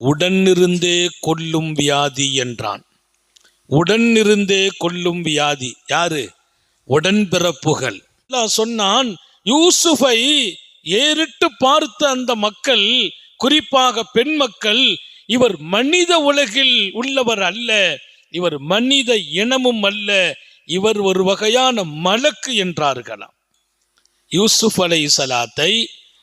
உடனிருந்தே கொல்லும் வியாதி என்றான். உடனிருந்தே கொல்லும் வியாதி. யாரு? உடன்பிறப்புகள் சொன்னான் யூசுஃபை ஏறிட்டு பார்த்த அந்த மக்கள் குறிப்பாக பெண் மக்கள் இவர் மனித உலகில் உள்ளவர் அல்ல இவர் மனித இனமும் அல்ல இவர் ஒரு வகையான மலக்கு என்றார்களாம். யூசுப் அலை சலாத்தை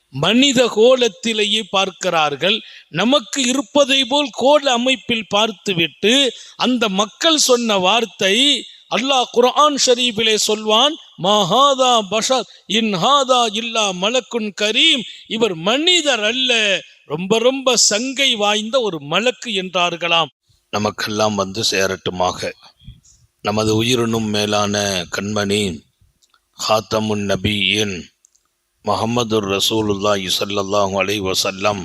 மனித கோலத்திலேயே பார்க்கிறார்கள். நமக்கு இருப்பதை போல் கோல அமைப்பில் பார்த்துவிட்டு அந்த மக்கள் சொன்ன வார்த்தை அல்லாஹ் குர்ஆன் ஷரீஃபிலே சொல்வான் மஹாதா பஷத் இன் ஹாதா இல்லா மலக்குன் கரீம். இவர் மனிதர் அல்ல ரொம்ப ரொம்ப சங்கை வாய்ந்த ஒரு மலக்கு என்றார்களாம். நமக்கெல்லாம் வந்து சேரட்டுமாக. நமது உயிரினும் மேலான கண்மணி ஹாத்தமுன் நபியின் முகமது ரசூலுல்லாஹி ஸல்லல்லாஹு அலை வசல்லம்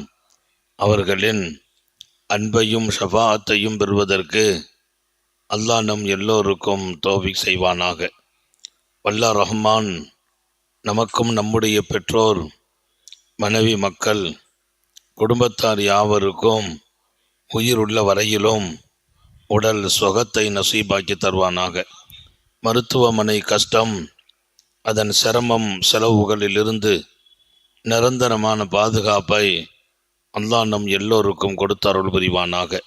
அவர்களின் அன்பையும் ஷஃபாத்தையும் பெறுவதற்கு அல்லாஹ் நம் எல்லோருக்கும் தோவி செய்வானாக. வல்லா ரஹ்மான் நமக்கும் நம்முடைய பெற்றோர் மனைவி மக்கள் குடும்பத்தார் யாவருக்கும் உயிருள்ள வரையிலும் உடல் சுகத்தை நசீபாக்கி தருவானாக. மருத்துவமனை கஷ்டம் அதன் சிரமம் செலவுகளிலிருந்து நிரந்தரமான பாதுகாப்பை அல்லாஹ் நம் எல்லோருக்கும் கொடுத்து அருள் புரிவானாக.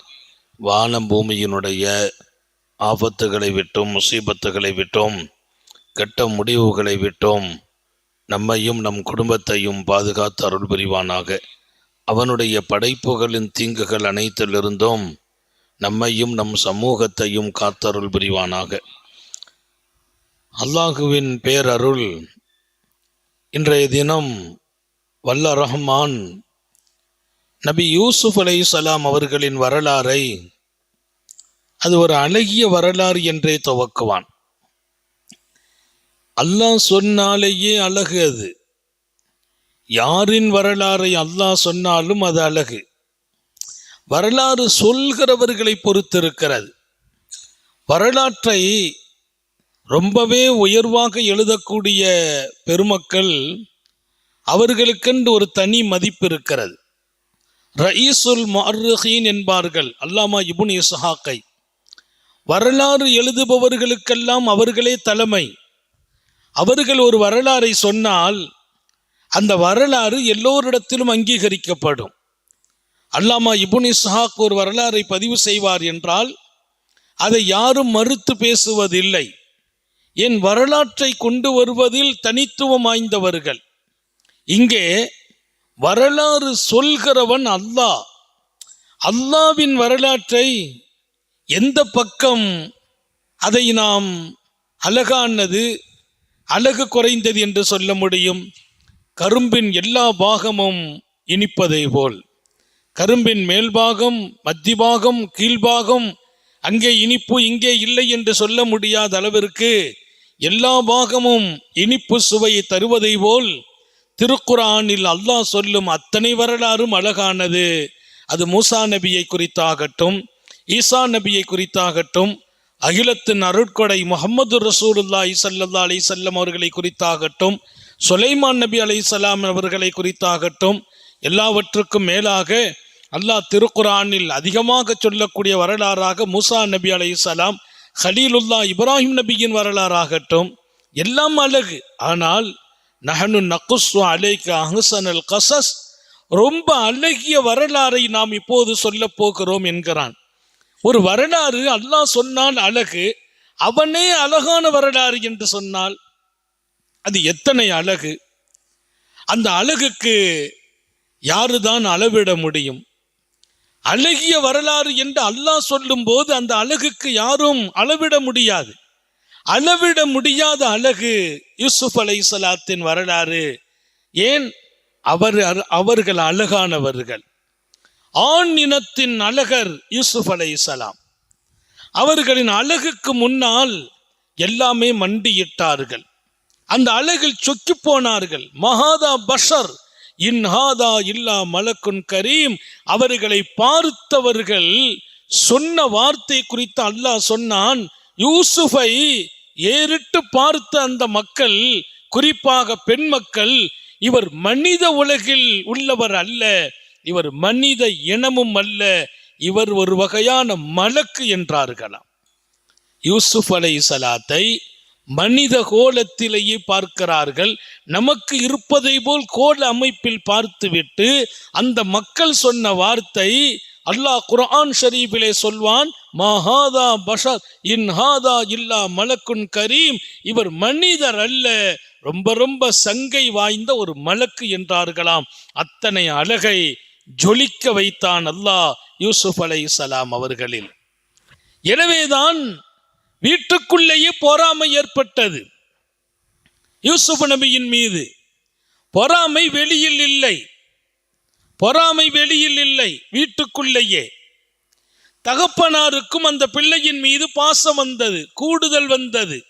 வானம் பூமியினுடைய ஆபத்துகளை விட்டும் முசீபத்துகளை விட்டும் கெட்ட முடிவுகளை விட்டும் நம்மையும் நம் குடும்பத்தையும் பாதுகாத்து அருள் புரிவானாக. அவனுடைய படைப்புகளின் தீங்குகள் அனைத்திலிருந்தும் நம்மையும் நம் சமூகத்தையும் காத்தருள் புரிவானாக. அல்லாஹுவின் பேரருள் இன்றைய தினம் வல்ல ரஹ்மான் நபி யூசுப் அலை சலாம் அவர்களின் வரலாறை அது ஒரு அழகிய வரலாறு என்றே துவக்குவான். அல்லாஹ் சொன்னாலேயே அழகு அது. யாரின் வரலாறை அல்லாஹ் சொன்னாலும் அது அழகு. வரலாறு சொல்கிறவர்களை பொறுத்திருக்கிறது. வரலாற்றை ரொம்பவே உயர்வாக எழுதக்கூடிய பெருமக்கள் அவர்களுக்கென்று ஒரு தனி மதிப்பு இருக்கிறது. ரயீசுல் மர்ஹீன் என்பார்கள் அல்லாமா இபுன் இஸ்ஹாக்கை. வரலாறு எழுதுபவர்களுக்கெல்லாம் அவர்களே தலைமை. அவர்கள் ஒரு வரலாறை சொன்னால் அந்த வரலாறு எல்லோரிடத்திலும் அங்கீகரிக்கப்படும். அல்லாமா இபுன் இஸ்ஹாக் ஒரு வரலாறை பதிவு செய்வார் என்றால் அதை யாரும் மறுத்து பேசுவதில்லை. என் வரலாற்றை கொண்டு வருவதில் தனித்துவம் வாய்ந்தவர்கள். இங்கே வரலாறு சொல்கிறவன் அல்லாஹ். அல்லாவின் வரலாற்றை எந்த பக்கம் அதை நாம் அழகானது அழகு குறைந்தது என்று சொல்ல முடியும். கரும்பின் எல்லா பாகமும் இனிப்பதை போல். கரும்பின் மேல்பாகம் மத்திபாகம் கீழ்பாகம் அங்கே இனிப்பு இங்கே இல்லை என்று சொல்ல முடியாத அளவிற்கு எல்லா பாகமும் இனிப்பு சுவையை தருவதை போல் திருக்குரானில் அல்லாஹ் சொல்லும் அத்தனை வரலாறும் அழகானது. அது மூசா நபியை குறித்தாகட்டும் ஈசா நபியை குறித்தாகட்டும் அகிலத்தின் அருட்கொடை முகமது ரசூலுல்லாஹி ஸல்லல்லாஹு அலைஹி வஸல்லம் அவர்களை குறித்தாகட்டும் சுலைமான் நபி அலைஹிஸ்ஸலாம் அவர்களை குறித்தாகட்டும் எல்லாவற்றுக்கும் மேலாக அல்லாஹ் திருக்குரானில் அதிகமாக சொல்லக்கூடிய வரலாறாக மூசா நபி அலைஹிஸ்ஸலாம் ஹலீலுல்லா இப்ராஹிம் நபியின் வரலாறாகட்டும் எல்லாம் அழகு. ஆனால் நஹனு நக்குஸ்வ அலைக்க அஹ்சனல் கசஸ் ரொம்ப அழகிய வரலாறை நாம் இப்போது சொல்ல போகிறோம் என்கிறான். ஒரு வரலாறு அல்லாஹ் சொன்னால் அழகு அவனே அழகான வரலாறு என்று சொன்னால் அது எத்தனை அழகு? அந்த அழகுக்கு யாருதான் அளவிட முடியும்? அழகிய வரலாறு என்று அல்லாஹ் சொல்லும் போது அந்த அழகுக்கு யாரும் அளவிட முடியாது. அளவிட முடியாத அழகு யூசுப் அலை சலாத்தின் வரலாறு. ஏன்? அவர் அவர்கள் அழகானவர்கள். ஆண் இனத்தின் அழகர் யூசுப் அலை சலாம் அவர்களின் அழகுக்கு முன்னால் எல்லாமே மண்டியிட்டார்கள். அந்த அழகில் சொக்கி போனார்கள். மகாதா பஷர் இன்ஹாதா இல்லா மலக்குன் கரீம். அவர்களை பார்த்தவர்கள் சொன்ன வார்த்தை குறித்து அல்லாஹ் சொன்னான். யூசுஃபை ஏறிட்டு பார்த்த அந்த மக்கள் குறிப்பாக பெண் மக்கள் இவர் மனித உலகில் உள்ளவர் அல்ல. இவர் மனித இனமும் அல்ல. இவர் ஒரு வகையான மலக்கு என்றார்களாம். யூசுப் அலை சலாத்தை மனித கோலத்திலேயே பார்க்கிறார்கள். நமக்கு இருப்பதை போல் கோல அமைப்பில் பார்த்துவிட்டு அந்த மக்கள் சொன்ன வார்த்தை அல்லாஹ் குரான் ஷரீஃபிலே சொல்வான் மஹாதா பஷர் இன் ஹாதா இல்லா மலக்குன் கரீம். இவர் மனிதர் அல்ல ரொம்ப ரொம்ப சங்கை வாய்ந்த ஒரு மலக்கு என்றார்களாம். அத்தனை அழகை ஜொலிக்க வைத்தான் அல்லாஹ் யூசுப் அலை சலாம் அவர்களில். எனவேதான் வீட்டுக்குள்ளேயே பொறாமை ஏற்பட்டது. யூசுப் நபியின் மீது பொறாமை வெளியில் இல்லை. பொறாமை வெளியில் இல்லை வீட்டுக்குள்ளேயே. தகப்பனாருக்கும் அந்த பிள்ளையின் மீது பாசம் வந்தது கூடுதல் வந்தது.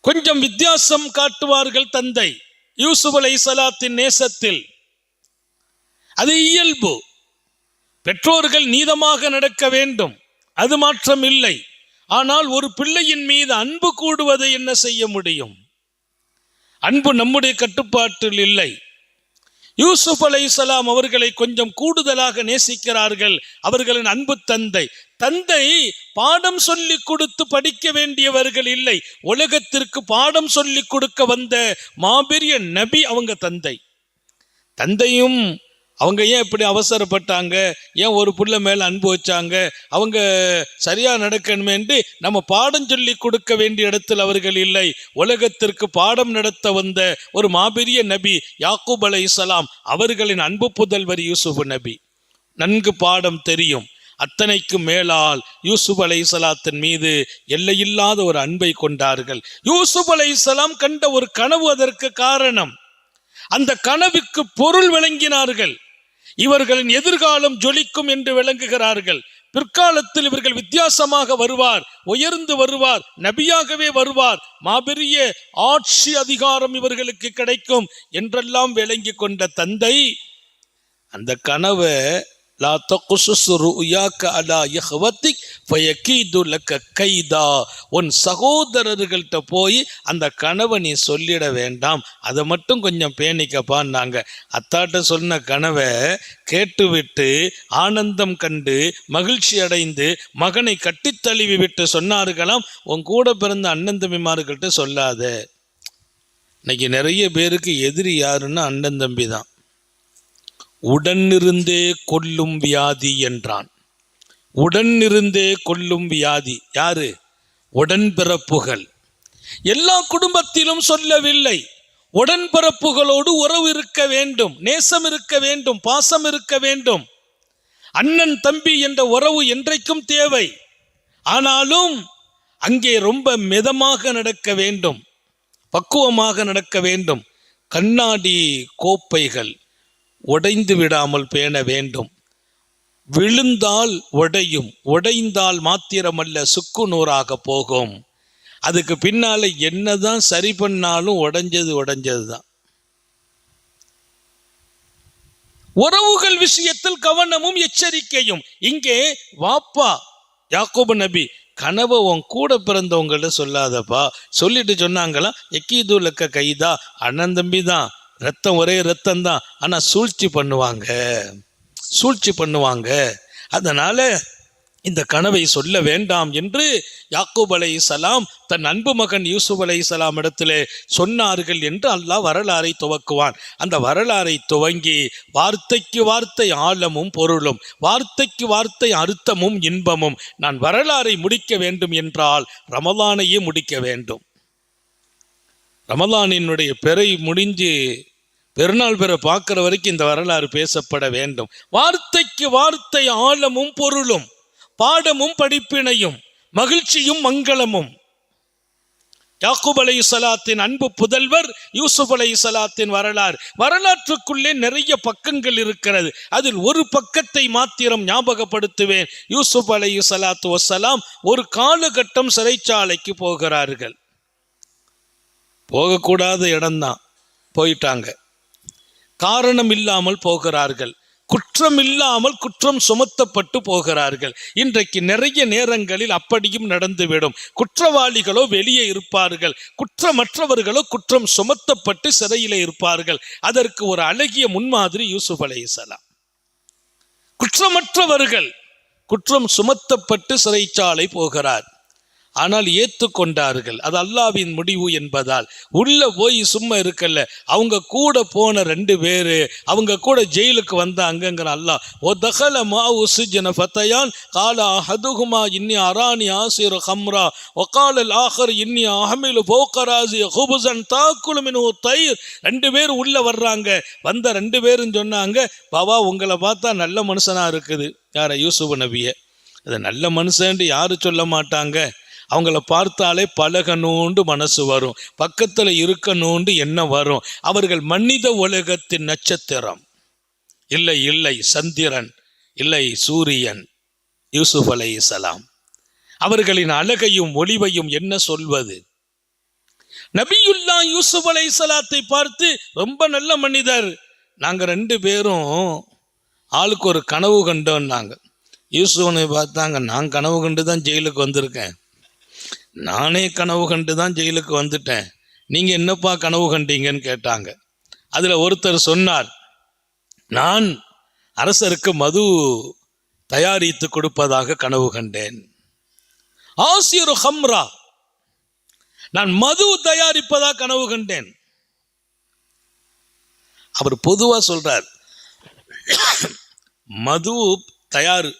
கொஞ்சம் வித்தியாசம் காட்டுவார்கள் தந்தை யூசுப் அலை சலாத்தின் நேசத்தில். அது இயல்பு. பெற்றோர்கள் நீதமாக நடக்க வேண்டும் அது மாற்றம் இல்லை ஆனால் ஒரு பிள்ளையின் மீது அன்பு கூடுவதை என்ன செய்ய முடியும்? அன்பு நம்முடைய கட்டுப்பாட்டில் இல்லை. யூசுப் அலைஹிஸ்ஸலாம் அவர்களை கொஞ்சம் கூடுதலாக நேசிக்கிறார்கள். அவர்களின் அன்பு தந்தை. தந்தை பாடம் சொல்லி கொடுத்து படிக்க வேண்டியவர்கள் இல்லை. உலகத்திற்கு பாடம் சொல்லி கொடுக்க வந்த மாபெரிய நபி அவங்க தந்தை. தந்தையும் அவங்க ஏன் இப்படி அவசரப்பட்டாங்க? ஏன் ஒரு புள்ள மேல அன்பு வச்சாங்க? அவங்க சரியா நடக்கணுமேன்று நம்ம பாடம் சொல்லி கொடுக்க வேண்டிய இடத்தில் அவர்கள் இல்லை. உலகத்திற்கு பாடம் நடத்த வந்த ஒரு மாபெரிய நபி யாக்கூப் அலைஹிஸ்ஸலாம் அவர்களின் அன்பு புதல்வர் யூசுப் நபி. நன்கு பாடம் தெரியும். அத்தனைக்கு மேலால் யூசுப் சலாத்தின் மீது எல்லையில்லாத ஒரு அன்பை கொண்டார்கள். யூசுப் சலாம் கண்ட ஒரு கனவு அதற்கு காரணம். அந்த கனவுக்கு பொருள் விளங்கினார்கள். இவர்களின் எதிர்காலம் ஜொலிக்கும் என்று விளங்குகிறார்கள். பிற்காலத்தில் இவர்கள் வித்தியாசமாக வருவார் உயர்ந்து வருவார் நபியாகவே வருவார். மாபெரிய ஆட்சி அதிகாரம் இவர்களுக்கு கிடைக்கும் என்றெல்லாம் விளங்கி கொண்ட தந்தை அந்த கனவை லா தகுசுசு ருயாக்க அலா இஹ்வத்திக் ஃபயகீது லக்க கைதா உன் சகோதரர்கள்ட்ட போய் அந்த கனவை நீ சொல்லிட வேண்டாம். அதை மட்டும் கொஞ்சம் பேணிக்கப்பான்னாங்க அத்தாட்ட சொன்ன கனவை கேட்டுவிட்டு ஆனந்தம் கண்டு மகிழ்ச்சி அடைந்து மகனை கட்டித் தழுவி விட்டு சொன்னார்களாம். உன் கூட பிறந்த அண்ணன் தம்பிமார்கள்ட்ட சொல்லாத. இன்னைக்கு நிறைய பேருக்கு எதிரி யாருன்னா அண்ணன் தம்பி தான் உடனிருந்தே கொல்லும் வியாதி என்றான். உடனிருந்தே கொல்லும் வியாதி. யாரு? உடன்பிறப்புகள். எல்லா குடும்பத்திலும் சொல்லவில்லை. உடன்பிறப்புகளோடு உறவு இருக்க வேண்டும். நேசம் இருக்க வேண்டும். பாசம் இருக்க வேண்டும். அண்ணன் தம்பி என்ற உறவு என்றைக்கும் தேவை. ஆனாலும் அங்கே ரொம்ப மிதமாக நடக்க வேண்டும். பக்குவமாக நடக்க வேண்டும். கண்ணாடி கோப்பைகள். உடைந்து விடாமல் பேண வேண்டும். விழுந்தால் உடையும் உடைந்தால் மாத்திரமல்ல சுக்கு நூறாக போகும். அதுக்கு பின்னால் என்னதான் சரி பண்ணாலும் உடைஞ்சது உடைஞ்சது தான். உறவுகள் விஷயத்தில் கவனமும் எச்சரிக்கையும். இங்கே வாப்பா யாக்கோபு நபி கனவை உன் கூட பிறந்தவங்கள்ட்ட சொல்லாதப்பா. சொல்லிட்டு சொன்னாங்களா? எக்கீதுலக்க கைதா அண்ணன் தம்பி தான் ரத்தம் ஒரே ரத்தம் தான் ஆனால் சூழ்ச்சி பண்ணுவாங்க. சூழ்ச்சி பண்ணுவாங்க. அதனால் இந்த கனவை சொல்ல வேண்டாம் என்று யாக்கூப் அலை சலாம் தன் அன்பு மகன் யூசுப் அலை சலாம் இடத்திலே சொன்னார்கள் என்று அல்லாஹ் வரலாறை துவக்குவான். அந்த வரலாறை துவங்கி வார்த்தைக்கு வார்த்தை ஆழமும் பொருளும் வார்த்தைக்கு வார்த்தை அர்த்தமும் இன்பமும் நான் வரலாறை முடிக்க வேண்டும் என்றால் ரமலானையே முடிக்க வேண்டும். ரமலானினுடைய பெறை முடிஞ்சு பெருநாள் பெற பார்க்குற வரைக்கும் இந்த வரலாறு பேசப்பட வேண்டும். வார்த்தைக்கு வார்த்தை ஆழமும் பொருளும் பாடமும் படிப்பினையும் மகிழ்ச்சியும் மங்களமும். யாக்கூப் அலை சலாத்தின் அன்பு புதல்வர் யூசுப் அலை சலாத்தின் வரலாறு. வரலாற்றுக்குள்ளே நிறைய பக்கங்கள் இருக்கிறது. அதில் ஒரு பக்கத்தை மாத்திரம் ஞாபகப்படுத்துவேன். யூசுப் அலை சலாத்து வசலாம் ஒரு காலகட்டம் சிறைச்சாலைக்கு போகிறார்கள். போகக்கூடாத இடம்தான். போயிட்டாங்க. காரணம் இல்லாமல் போகிறார்கள். குற்றம் இல்லாமல் குற்றம் சுமத்தப்பட்டு போகிறார்கள். இன்றைக்கு நிறைய நேரங்களில் அப்படியும் நடந்துவிடும். குற்றவாளிகளோ வெளியே இருப்பார்கள். குற்றமற்றவர்களோ குற்றம் சுமத்தப்பட்டு சிறையிலே இருப்பார்கள். அதற்கு ஒரு அழகிய முன்மாதிரி யூசுப் அலையலாம் குற்றமற்றவர்கள் குற்றம் சுமத்தப்பட்டு சிறைச்சாலை போகிறார். ஆனால் ஏற்றுக்கொண்டார்கள் அது அல்லாவின் முடிவு என்பதால். உள்ள போய் சும்மா இருக்கல்ல. அவங்க கூட போன ரெண்டு பேரு அவங்க கூட ஜெயிலுக்கு வந்தாங்கங்கிற அல்லாஹ். ஓ தகல மா உசுஜன ஃபத்தையான் கால ஹதுகுமா இன்னி அரானி ஆசிர் ஹம்ரா. ஒகாலல் ஆஹர் இன்னி அஹமிலு போக்கராசி ஹுபுசன் தாக்குலுமின் ஓ தயிர் ரெண்டு பேர் உள்ள வர்றாங்க. வந்த ரெண்டு பேரும் சொன்னாங்க பாவா உங்களை பார்த்தா நல்ல மனுஷனாக இருக்குது. யார யூசுப் நபியை. அது நல்ல மனுஷன்ட்டு யாரும் சொல்ல மாட்டாங்க? அவங்கள பார்த்தாலே பழகணுண்டு மனசு வரும். பக்கத்தில் இருக்கணுண்டு என்ன வரும். அவர்கள் மனித உலகத்தின் நட்சத்திரம். இல்லை இல்லை சந்திரன். இல்லை சூரியன். யூசுப் அலைஹிஸ்ஸலாம். அவர்களின் அழகையும் ஒளிவையும் என்ன சொல்வது? நபியுல்லா யூசுப் சலாத்தை பார்த்து ரொம்ப நல்ல மனிதர். நாங்கள் ரெண்டு பேரும் ஆளுக்கு ஒரு கனவு கண்டோம்னாங்க யூசுஃபனை பார்த்தாங்க நான் கனவு கண்டு தான் ஜெயிலுக்கு வந்திருக்கேன். நானே கனவு கண்டு தான் ஜெயிலுக்கு வந்துட்டேன். நீங்கள் என்னப்பா கனவு கண்டீங்கன்னு கேட்டாங்க. அதில் ஒருத்தர் சொன்னார் நான் அரசருக்கு மது தயாரித்து கொடுப்பதாக கனவு கண்டேன். ஆசியரு ஹம்ரா நான் மது தயாரிப்பதாக கனவு கண்டேன். அவர் பொதுவாக சொல்றார் மது தயார்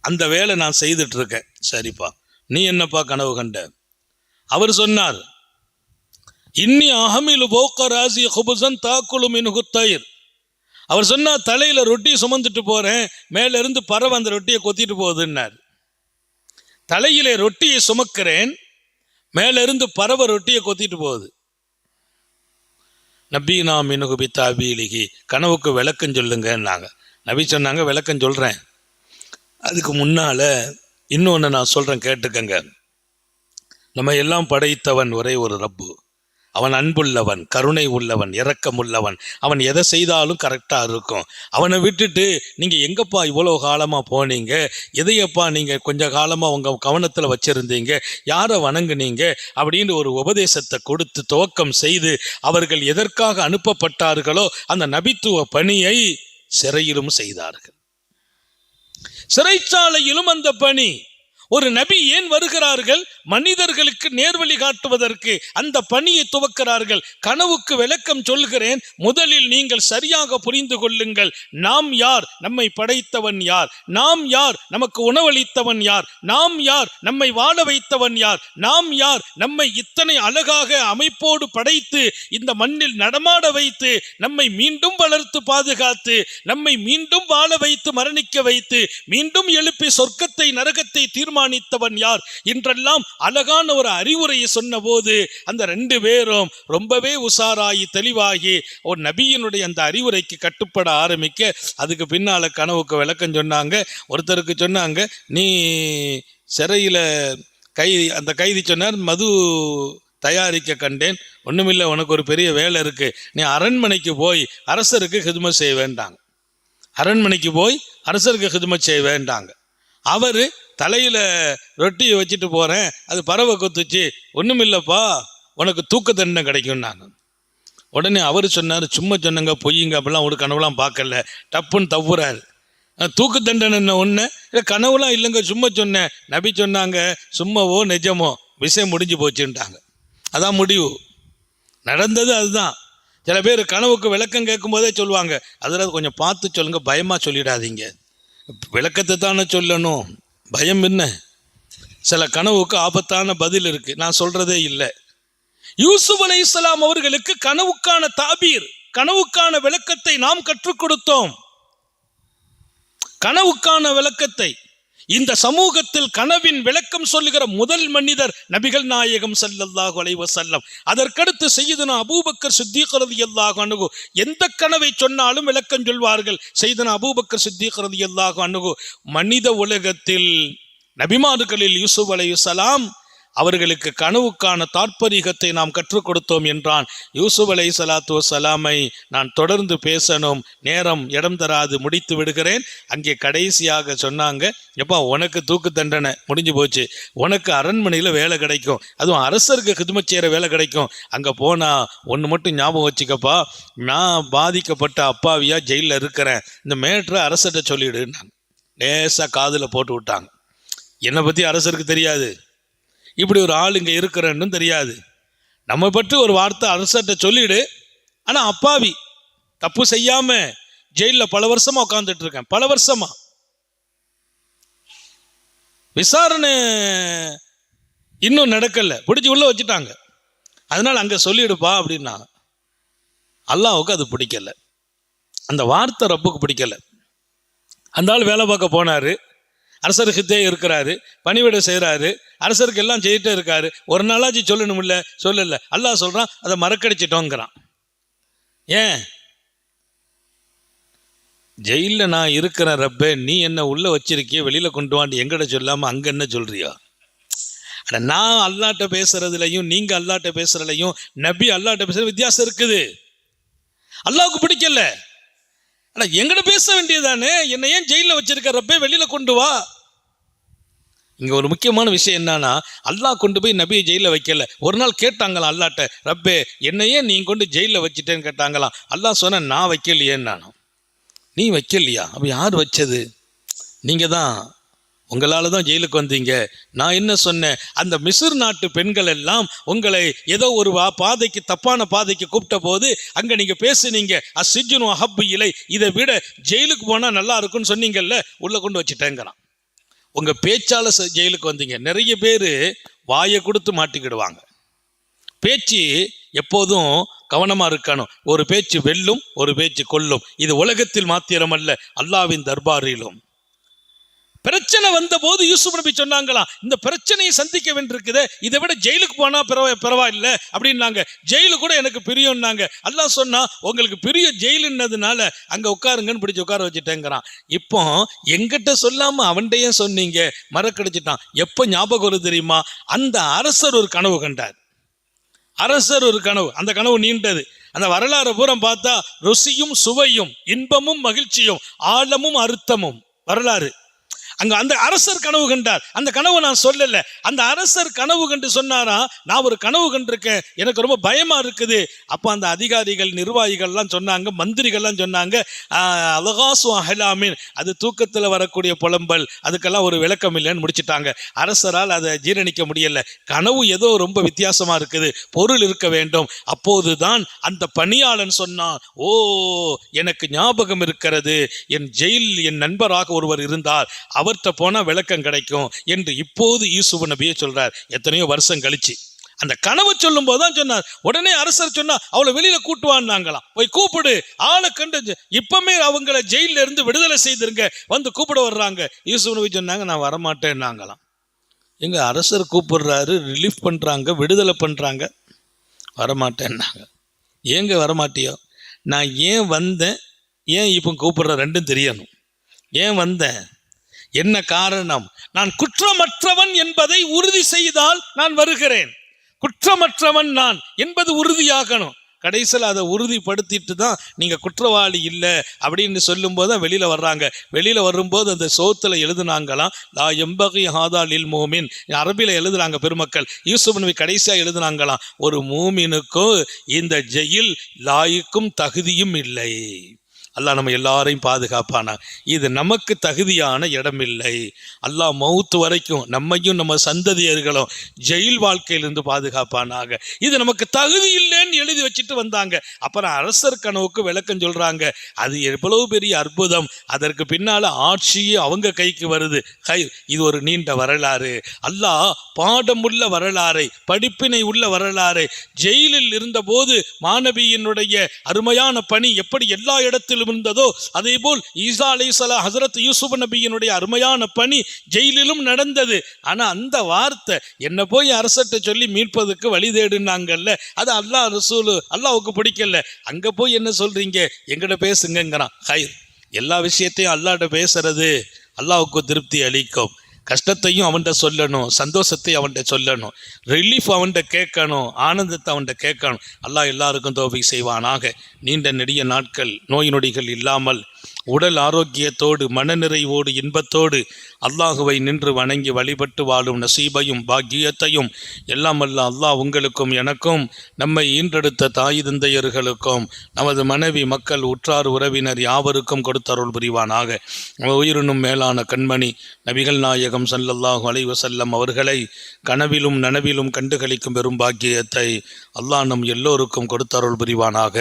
அந்த வேலை நான் செய்துட்டு இருக்கேன். சரிப்பா. நீ என்னப்பா கனவு கண்ட? அவர் சொன்னார் இன்னி அகமில் போக்க ராசி ஹுபுசன் தாக்குலு மின்குத்தயிர் அவர் சொன்னார் தலையில் ரொட்டி சுமந்துட்டு போகிறேன் மேல இருந்து பறவை அந்த ரொட்டியை கொத்திட்டு போகுதுன்னார். தலையிலே ரொட்டியை சுமக்கிறேன் மேல இருந்து பறவை ரொட்டியை கொத்திட்டு போகுது. நபீனா மினுகு தாபீலிகி கனவுக்கு விளக்கம் சொல்லுங்கன்னாங்க. நபி சொன்னாங்க விளக்கம் சொல்கிறேன் அதுக்கு முன்னால் இன்னொன்று நான் சொல்கிறேன் கேட்டுக்கங்க. நம்ம எல்லாம் படைத்தவன் ஒரே ஒரு ரப்பு. அவன் அன்புள்ளவன் கருணை உள்ளவன் இரக்கம் உள்ளவன். அவன் எதை செய்தாலும் கரெக்டாக இருக்கும். அவனை விட்டுட்டு நீங்கள் எங்கப்பா இவ்வளோ காலமாக போனீங்க? எதையப்பா நீங்கள் கொஞ்ச காலமாக உங்கள் கவனத்தில் வச்சுருந்தீங்க? யாரை வணங்குனீங்க? அப்படின்னு ஒரு உபதேசத்தை கொடுத்து துவக்கம் செய்து அவர்கள் எதற்காக அனுப்பப்பட்டார்களோ அந்த நபித்துவ பணியை சிறையிலும் செய்தார்கள். சிறைச்சாலையிலும் அந்த பணி. ஒரு நபி ஏன் வருகிறார்கள்? மனிதர்களுக்கு நேர்வழி காட்டுவதற்கு அந்த பணியை துவக்கிறார்கள். கனவுக்கு விளக்கம் சொல்கிறேன். முதலில் நீங்கள் சரியாக புரிந்து கொள்ளுங்கள். நாம் யார்? நம்மை படைத்தவன் யார்? நாம் யார்? நமக்கு உணவளித்தவன் யார்? நாம் யார்? நம்மை வாழ வைத்தவன் யார்? நாம் யார்? நம்மை இத்தனை அழகாக அமைப்போடு படைத்து இந்த மண்ணில் நடமாட வைத்து நம்மை மீண்டும் வளர்த்து பாதுகாத்து நம்மை மீண்டும் வாழ வைத்து மரணிக்க வைத்து மீண்டும் எழுப்பி சொர்க்கத்தை நரகத்தை தீர்மானம் தீர்மானித்தவன் யார்? இன்றெல்லாம் அழகான ஒரு அறிவுரையை சொன்னபோது அந்த ரெண்டு பேரும் ரொம்பவே உஷாராகி தெளிவாகி ஒரு நபியினுடைய அந்த அறிவுரைக்கு கட்டுப்பட ஆரம்பிக்க அதுக்கு பின்னால கனவுக்கு விளக்கம் சொன்னாங்க. ஒருத்தருக்கு சொன்னாங்க நீ சிறையில் கைதி அந்த கைதி சொன்னார் மது தயாரிக்க கண்டேன். ஒன்றுமில்லை உனக்கு ஒரு பெரிய வேலை இருக்குது நீ அரண்மனைக்கு போய் அரசருக்கு ஹிதுமை செய்ய வேண்டாங்க அரண்மனைக்கு போய் அரசருக்கு ஹிதுமை செய்ய வேண்டாங்க. அவர் தலையில் ரொட்டியை வச்சுட்டு போகிறேன் அது பறவை கொத்துச்சு. ஒண்ணுமில்லப்பா. உனக்கு தூக்க தண்டனை கிடைக்கும் நான். உடனே அவர் சொன்னார் சும்மா சொன்னங்க பொய்யுங்க. அப்படிலாம் ஒரு கனவுலாம் பார்க்கல. டப்புன்னு தப்புறாரு தூக்கு தண்டனை ஒன்று இல்லை கனவுலாம் இல்லைங்க சும்மா சொன்னேன். நபி சொன்னாங்க சும்மாவோ நிஜமோ. விஷயம் முடிஞ்சு போச்சுன்ட்டாங்க. அதான் முடிவு. நடந்தது அதுதான். சில பேர் கனவுக்கு விளக்கம் கேட்கும்போதே சொல்லுவாங்க. அதில் கொஞ்சம் பார்த்து சொல்லுங்கள் பயமாக சொல்லிடாதீங்க. விளக்கத்தை தானே சொல்லணும். பயம் என்ன? சில கனவுக்கு ஆபத்தான பதில் இருக்கு. நான் சொல்றதே இல்லை. யூசுப் அலை இஸ்லாம் அவர்களுக்கு கனவுக்கான தாபீர் கனவுக்கான விளக்கத்தை நாம் கற்றுக் கொடுத்தோம். கனவுக்கான விளக்கத்தை இந்த சமூகத்தில் கனவின் விளக்கம் சொல்லுகிற முதல் மனிதர் நபிகள் நாயகம் சல்லல்லாஹு அலைஹி அதற்கடுத்து செய்தனா அபூபக்கர் சித்திக் எல்லாக அணுகு எந்த கனவை சொன்னாலும் விளக்கம் சொல்வார்கள் செய்தனா அபூபக்கர் சித்திக் எல்லாக அணுகு மனித உலகத்தில் நபிமார்களில் யூசுப் அலையுசலாம் அவர்களுக்கு கனவுக்கான தாற்பரிகத்தை நாம் கற்றுக் கொடுத்தோம் என்றான். யூசுப் அலை சலாத்து வசலாமை நான் தொடர்ந்து பேசணும் நேரம் இடம் தராது முடித்து விடுகிறேன். அங்கே கடைசியாக சொன்னாங்க எப்பா உனக்கு தூக்கு தண்டனை முடிஞ்சு போச்சு. உனக்கு அரண்மனையில் வேலை கிடைக்கும். அதுவும் அரசருக்கு கிதுமத் செய்கிற வேலை கிடைக்கும். அங்கே போனால் ஒன்று மட்டும் ஞாபகம் வச்சுக்கப்பா. நான் பாதிக்கப்பட்ட அப்பாவியாக ஜெயிலில் இருக்கிறேன். இந்த மேட்ரை அரசர்கிட்ட சொல்லிவிடுன்னாங்க லேசாக காதில் போட்டு விட்டாங்க. என்னை பற்றி அரசருக்கு தெரியாது. இப்படி ஒரு ஆள் இங்கே இருக்கிறன்னு தெரியாது. நம்ம பற்றி ஒரு வார்த்தை அரசர்கிட்ட சொல்லிடு. ஆனால் அப்பாவி தப்பு செய்யாமல் ஜெயிலில் பல வருஷமாக உட்காந்துட்டு இருக்கேன். பல வருஷமா. விசாரணை இன்னும் நடக்கலை. பிடிச்சி உள்ளே வச்சுட்டாங்க. அதனால் அங்கே சொல்லிடுப்பா அப்படின்னா அல்லாவுக்கு அது பிடிக்கல. அந்த வார்த்தை ரப்புக்கு பிடிக்கல. அந்த ஆள் வேலை பார்க்க போனார். அரசருக்குத்தே இருக்கிறாரு பணிவிட செய்கிறாரு அரசருக்கு எல்லாம் செய்துட்டே இருக்காரு. ஒரு நாளாச்சு சொல்லணும்ல சொல்லல. அல்லாஹ் சொல்கிறான் அதை மறக்கடிச்சிட்டோங்கிறான். ஏன்? ஜெயிலில் நான் இருக்கிறேன் ரப்பே நீ என்ன உள்ளே வச்சிருக்கிய வெளியில் கொண்டு வாண்டு எங்கிட்ட சொல்லாமல் அங்கே என்ன சொல்கிறியா அட நான் அல்லாட்ட பேசுறதுலையும் நீங்கள் அல்லாட்ட பேசுறதுலையும் நபி அல்லாட்ட பேசுகிற வித்தியாசம் இருக்குது. அல்லாவுக்கு பிடிக்கல. ஆனால் எங்கிட்ட பேச வேண்டியதானே என்னை ஏன் ஜெயிலில் வச்சிருக்க ரப்பே? வெளியில் கொண்டு வா. இங்கே ஒரு முக்கியமான விஷயம் என்னன்னா அல்லாஹ் கொண்டு போய் நபியை ஜெயிலில் வைக்கல. ஒரு நாள் கேட்டாங்களாம் அல்லாட்ட ரப்பே என்னையே நீ கொண்டு ஜெயிலில் வச்சிட்டேன்னு கேட்டாங்களாம். அல்லாஹ் சொன்ன நான் வைக்கலையேன்னு நானும். நீ வைக்கலையா? அப்போ யார் வச்சது? நீங்கள் தான் உங்களால் தான் ஜெயிலுக்கு வந்தீங்க. நான் என்ன சொன்னேன்? அந்த மிசிர் நாட்டு பெண்கள் எல்லாம் உங்களை ஏதோ ஒரு வா- பாதைக்கு தப்பான பாதைக்கு கூப்பிட்ட போது அங்கே நீங்கள் பேசுனீங்க. அசிஜுனு அஹப்பு இலை. இதை விட ஜெயிலுக்கு போனால் நல்லா இருக்கும்னு சொன்னீங்கல்ல உள்ளே கொண்டு வச்சுட்டேங்கிறான். உங்கள் பேச்சால் ச- ஜெயிலுக்கு வந்தீங்க. நிறைய பேர் வாயை கொடுத்து மாட்டிக்கிடுவாங்க. பேச்சு எப்போதும் கவனமாக இருக்கணும். ஒரு பேச்சு வெல்லும் ஒரு பேச்சு கொல்லும். இது உலகத்தில் மாத்திரமல்ல அல்லாவின் தர்பாரிலும். பிரச்சனை வந்த போது யூசுப் நபி சொன்னாங்களாம் இந்த பிரச்சனையை சந்திக்க வேண்டியிருக்குதே இதை விட ஜெயிலுக்கு போனா பரவா பரவாயில்ல அப்படின்னாங்க. ஜெயிலு கூட எனக்கு பிரியம்னாங்க. அல்லாஹ் சொன்னா உங்களுக்கு பிரிய ஜெயிலுன்னதுனால அங்க உட்காருங்கன்னு பிடிச்சி உட்கார வச்சுட்டேங்கிறான். இப்போ எங்கிட்ட சொல்லாம அவன்கிட்டயே சொன்னீங்க மறக்கடிச்சிட்டான். எப்போ ஞாபகம் வருது தெரியுமா? அந்த அரசர் ஒரு கனவு கண்டார். அரசர் ஒரு கனவு. அந்த கனவு நீண்டது. அந்த வரலாறு பூரம் பார்த்தா ருசியும் சுவையும் இன்பமும் மகிழ்ச்சியும் ஆழமும் அர்த்தமும் வரலாறு. அங்க அந்த அரசர் கனவு கண்டார். அந்த கனவு நான் சொல்லல. அந்த அரசர் கனவு கண்டு சொன்னாரா? நான் ஒரு கனவு கண்டிருக்கேன். எனக்கு ரொம்ப பயமா இருக்குது. அப்போ அந்த அதிகாரிகள் நிர்வாகிகள்லாம் சொன்னாங்க. மந்திரிகள்லாம் சொன்னாங்க. அலகாசு அஹலாமின். அது தூக்கத்தில் வரக்கூடிய புலம்பல். அதுக்கெல்லாம் ஒரு விளக்கம் இல்லைன்னு முடிச்சிட்டாங்க. அரசரால் அதை ஜீரணிக்க முடியல. கனவு ஏதோ ரொம்ப வித்தியாசமா இருக்குது. பொருள் இருக்க வேண்டும். அப்போதுதான் அந்த பணியாளன் சொன்னான். ஓ எனக்கு ஞாபகம் இருக்கிறது. என் ஜெயில் என் நண்பராக ஒருவர் இருந்தார். அவர் அவர்கிட்ட போனால் விளக்கம் கிடைக்கும் என்று இப்போது யூசுப் நபியே சொல்கிறார் எத்தனையோ வருஷம் கழிச்சு. அந்த கனவு சொல்லும் போதுதான் சொன்னார். உடனே அரசர் சொன்னால் அவளை வெளியில கூட்டுவான்னாங்களாம் போய் கூப்பிடு. ஆளை கண்டு ஜ- இப்பமே அவங்கள ஜெயில இருந்து விடுதலை செய்திருங்க. வந்து கூப்பிட வர்றாங்க. யூசுப் நபி சொன்னாங்க நான் வரமாட்டேன்னாங்களாம் எங்க அரசர் கூப்பிடுறாரு ரிலீஃப் பண்றாங்க விடுதலை பண்றாங்க. வரமாட்டேன்னாங்க ஏங்க வரமாட்டியோ? நான் ஏன் வந்தேன்? ஏன் இப்போ கூப்பிடுற ரெண்டும் தெரியணும். ஏன் வந்தேன்? என்ன காரணம்? நான் குற்றமற்றவன் என்பதை உறுதி செய்தால் நான் வருகிறேன். குற்றமற்றவன் நான் என்பது உறுதியாகணும். கடைசியில் அதை உறுதிப்படுத்திட்டு தான் நீங்கள் குற்றவாளி இல்லை அப்படின்னு சொல்லும்போது தான் வெளியில் வர்றாங்க. வெளியில் வரும்போது அந்த சோத்தில் எழுதுனாங்களாம் லா எம்பகி ஹாதா லில் மோமின். அரபியில் எழுதுனாங்க பெருமக்கள் யூசுப் நபி கடைசியாக எழுதுனாங்களாம் ஒரு மூமினுக்கும் இந்த ஜெயில் லாய்க்கும் தகுதியும் இல்லை. அல்லாஹ் நம்ம எல்லாரையும் பாதுகாப்பானா? இது நமக்கு தகுதியான இடம் இல்லை அல்லாஹ் மௌத்து வரைக்கும் நம்மையும் நம்ம சந்ததியர்களும் ஜெயில் வாழ்க்கையிலிருந்து பாதுகாப்பானாக. இது நமக்கு தகுதி இல்லைன்னு எழுதி வச்சுட்டு வந்தாங்க. அப்புறம் அரசர் கனவுக்கு விளக்கம் சொல்கிறாங்க அது எவ்வளவு பெரிய அற்புதம். அதற்கு பின்னால் ஆட்சியே அவங்க கைக்கு வருது. ஹை இது ஒரு நீண்ட வரலாறு. அல்லாஹ் பாடமுள்ள வரலாறை படிப்பினை உள்ள வரலாறை ஜெயிலில் இருந்தபோது மாணவியினுடைய அருமையான பணி எப்படி எல்லா இடத்திலும் இருந்ததோ அதே போல் ஈசா அலைசலா ஹசரத் யூசுப் நபியினுடைய அருமையான பணி ஜெயிலிலும் நடந்தது. ஆனா அந்த வார்த்தை என்ன போய் அரசர்கிட்ட சொல்லி மீட்பதற்கு வழி தேடுனாங்கல்ல அது அல்லாஹ் ரசூல் அல்லாவுக்கு பிடிக்கல. அங்க போய் என்ன சொல்றீங்க? எங்கிட்ட பேசுங்கிறான் ஹைர். எல்லா விஷயத்தையும் அல்லாட்ட பேசுறது அல்லாவுக்கு திருப்தி அளிக்கும். கஷ்டத்தையும் அவன்கிட்ட சொல்லணும் சந்தோஷத்தை அவன்கிட்ட சொல்லணும் ரிலீஃப் அவன்கிட்ட கேட்கணும் ஆனந்தத்தை அவன்கிட்ட கேட்கணும். அல்லாஹ் எல்லாருக்கும் தோபை செய்வானாக. நீண்ட நெடிய நாட்கள் நோய் நொடிகள் இல்லாமல் உடல் ஆரோக்கியத்தோடு மனநிறைவோடு இன்பத்தோடு அல்லாஹுவை நின்று வணங்கி வழிபட்டு வாழும் நசீபையும் பாக்கியத்தையும் எல்லாம் அல்ல அல்லாஹ் உங்களுக்கும் எனக்கும் நம்மை ஈன்றெடுத்த தாய் தந்தையர்களுக்கும் நமது மனைவி மக்கள் உற்றார் உறவினர் யாவருக்கும் கொடுத்தருள் புரிவானாக. நம்ம உயிரினும் மேலான கண்மணி நபிகள் நாயகம் சல்லல்லாஹு அலைவசல்லம் அவர்களை கனவிலும் நனவிலும் கண்டுகளிக்கும் பெரும் பாக்கியத்தை அல்லாஹ் நம் எல்லோருக்கும் கொடுத்தருள் புரிவானாக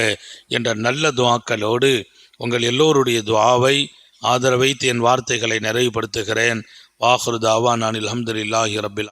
என்ற நல்ல துவாக்களோடு உங்கள் எல்லோருடைய துவாவை ஆதரவைத்து என் வார்த்தைகளை நிறைவுபடுத்துகிறேன். வாஹ்ரு தாவா நான் அலமதுல்லாஹி ரபில்